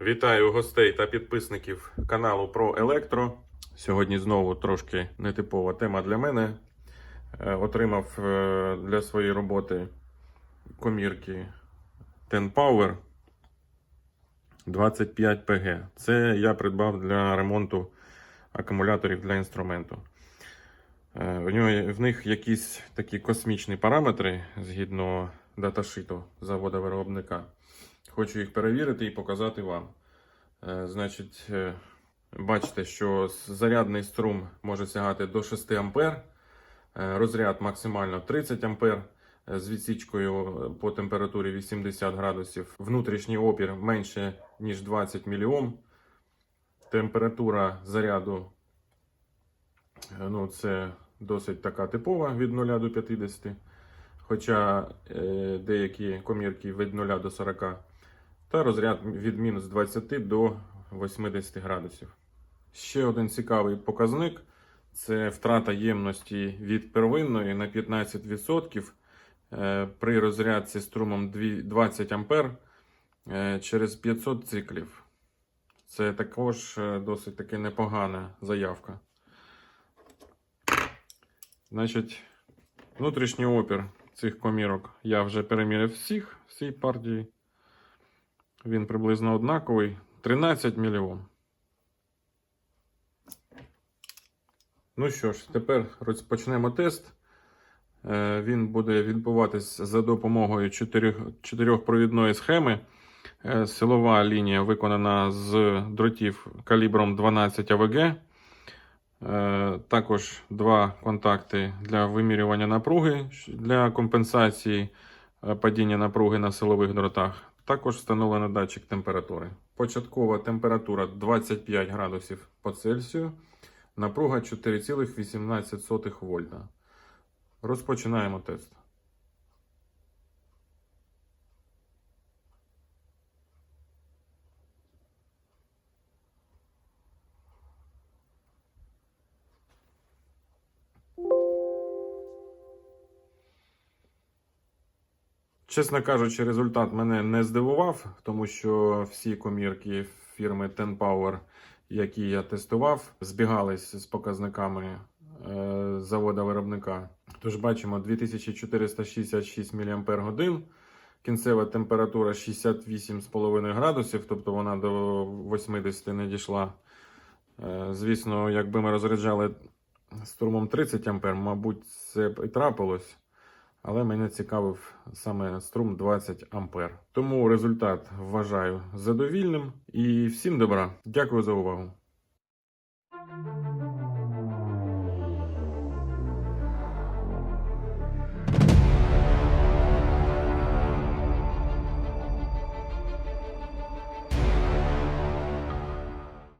Вітаю гостей та підписників каналу про електро. Сьогодні знову трошки нетипова тема для мене. Е, Отримав е, для своєї роботи комірки Ten Power 25 PG. Це я придбав для ремонту акумуляторів для інструменту. Е, В, нього, в них якісь такі космічні параметри згідно даташиту завода-виробника. Хочу їх перевірити і показати вам. Е, Значить, е, бачите, що зарядний струм може сягати до 6 А, розряд максимально 30 А з відсічкою по температурі 80 градусів. Внутрішній опір менше, ніж 20 мільйом. Температура заряду ну, це досить така типова від 0 до 50. Хоча е, деякі комірки від 0 до 40 та розряд від мінус 20 до 80 градусів. Ще один цікавий показник це втрата ємності від первинної на 15% е, при розрядці струмом 20 А е, через 500 циклів. Це також е, досить таки непогана заявка. Значить, внутрішній опір цих комірок я вже переміряв всіх, всій партії. Він приблизно однаковий. 13 мільйон. Ну що ж, тепер розпочнемо тест. Е, Він буде відбуватись за допомогою чотирьох, чотирьохпровідної схеми. Е, Силова лінія виконана з дротів калібром 12 АВГ. Е, Також два контакти для вимірювання напруги для компенсації падіння напруги на силових дротах. Також встановлено датчик температури. Початкова температура 25 градусів по Цельсію. Напруга 4,18 вольта. Розпочинаємо тест. Чесно кажучи, результат мене не здивував, тому що всі комірки фірми Ten Power, які я тестував, збігались з показниками завода виробника. Тож бачимо 2466 мАч, кінцева температура 68,5 градусів, тобто вона до 80 не дійшла. Е, звісно, якби ми розряджали струмом 30 А, мабуть, це б і трапилось. Але мене цікавив саме струм 20 А. Тому результат вважаю задовільним. І всім добра. Дякую за увагу.